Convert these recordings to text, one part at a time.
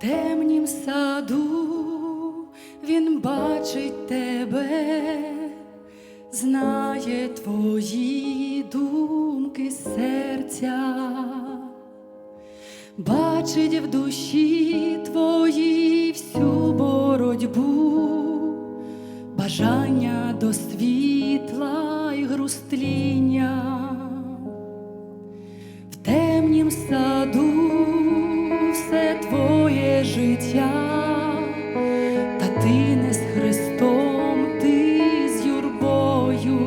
темнім саду. Він бачить тебе, знає твої думки серця, бачить в душі твої всю боротьбу, бажання до світла й грустління. В темнім саду життя, та ти не з Христом, ти з юрбою.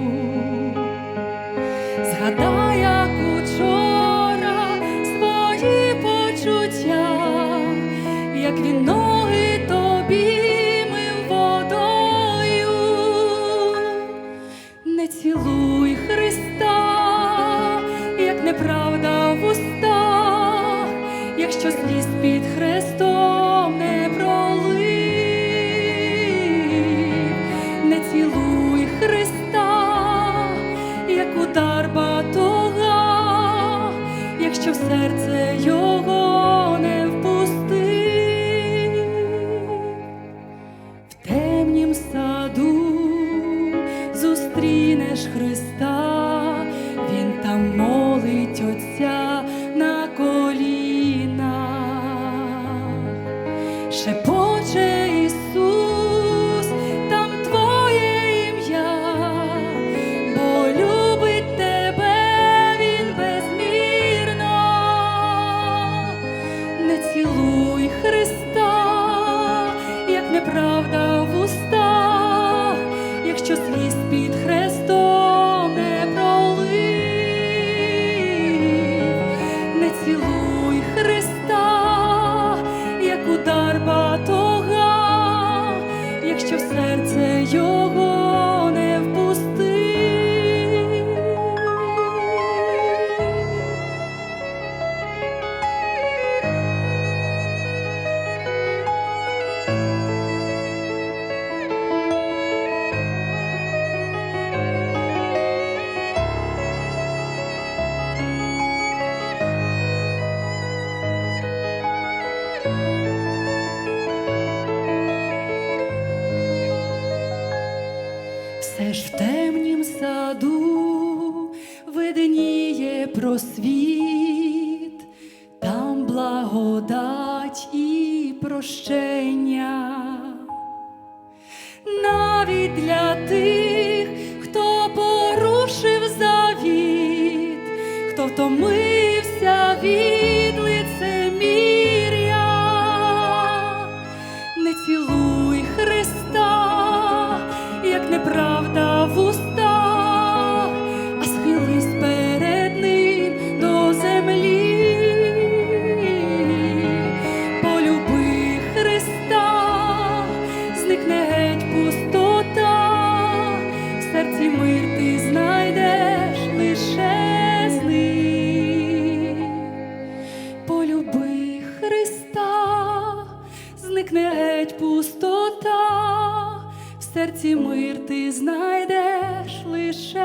Згадай, як учора свої почуття, як він ноги тобі мив водою не цілуй Христа, як неправда в устах, якщо сліз під хрестом якщо неправда в устах, якщо сліз під хрестом не пролив, не цілуй Христа, як удар батога, якщо в серце його все ж в темнім саду видніє просвіт, там благодать і прощення. Навіть для тих, хто порушив завіт, хто втомився від зникне геть пустота, в серці мир ти знайдеш лише.